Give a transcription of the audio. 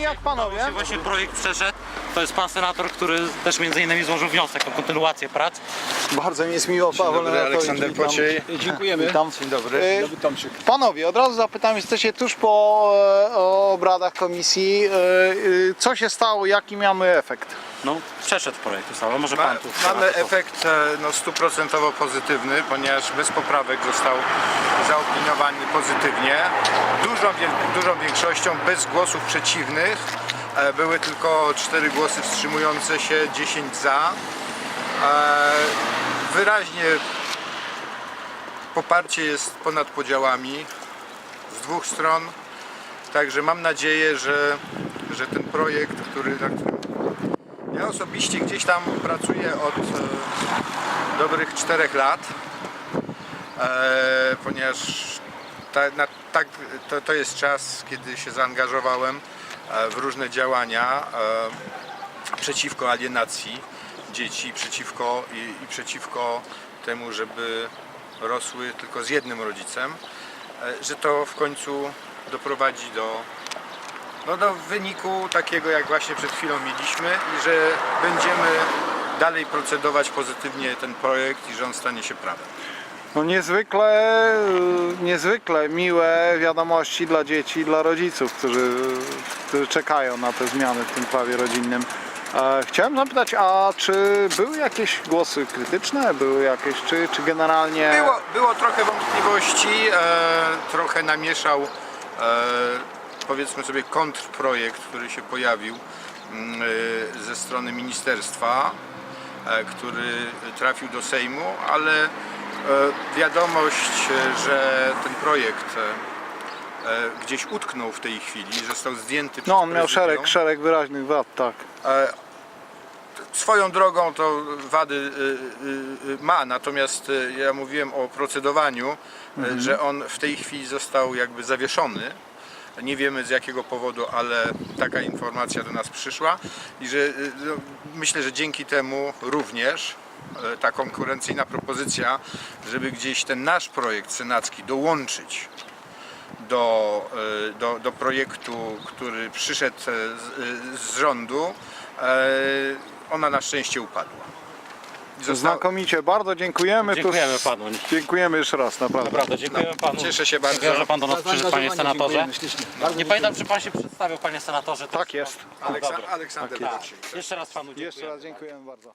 jak panowie? Właśnie projekt przeszedł. To jest pan senator, który też między innymi złożył wniosek o kontynuację prac. Bardzo mi jest miło, Paweł dobry, Lenartowicz, Aleksander witam. Pociej. Dziękujemy. Witam. Dzień dobry. E, Dobry Tomczyk. Panowie, od razu zapytam, jesteście tuż po e, obradach komisji. E, e, co się stało, jaki mamy efekt? No, przeszedł projekt ustawy. Może Ma, pan tu. mamy efekt e, no, stuprocentowo pozytywny, ponieważ bez poprawek został zaopiniowany pozytywnie. Dużą, wiel- dużą większością, bez głosów przeciwnych. E, Były tylko 4 głosy wstrzymujące się, 10 za. Wyraźnie poparcie jest ponad podziałami z dwóch stron. Także mam nadzieję, że, że ten projekt, który, ja osobiście gdzieś tam pracuję od e, dobrych czterech lat, e, ponieważ ta, na, tak, to, to jest czas, kiedy się zaangażowałem e, w różne działania przeciwko alienacji dzieci, przeciwko i, i przeciwko temu, żeby rosły tylko z jednym rodzicem, e, że to w końcu doprowadzi do no do wyniku takiego jak właśnie przed chwilą mieliśmy i że będziemy dalej procedować pozytywnie ten projekt i że on stanie się prawem. No niezwykle, e, niezwykle miłe wiadomości dla dzieci i dla rodziców, którzy, którzy czekają na te zmiany w tym prawie rodzinnym. E, Chciałem zapytać, a czy były jakieś głosy krytyczne? Były jakieś, czy, czy generalnie... Było, było trochę wątpliwości, e, trochę namieszał e, powiedzmy sobie kontrprojekt, który się pojawił mm, e, ze strony ministerstwa, e, który trafił do Sejmu, ale e, wiadomość, e, że ten projekt e, gdzieś utknął w tej chwili, został zdjęty przez No on miał szereg, szereg wyraźnych wad, tak. Swoją drogą to wady y, y, y, ma, natomiast ja mówiłem o procedowaniu, y, że on w tej chwili został jakby zawieszony. Nie wiemy z jakiego powodu, ale taka informacja do nas przyszła i że no, myślę, że dzięki temu również ta konkurencyjna propozycja, żeby gdzieś ten nasz projekt senacki dołączyć do, do, do projektu, który przyszedł z, z rządu, ona na szczęście upadła. Została- Znakomicie, bardzo dziękujemy. Tu- Dziękujemy panu. Dziękujemy jeszcze raz, naprawdę. Naprawdę, dziękujemy panu. Cieszę się bardzo. Dziękuję, że pan do nas przyszedł, panie senatorze. Nie pamiętam, czy pan się przedstawił, panie senatorze. Tak jest. Aleksa- Dobra. Aleksander Tak Wojcik. Jeszcze raz panu dziękuję. Jeszcze raz dziękujemy bardzo.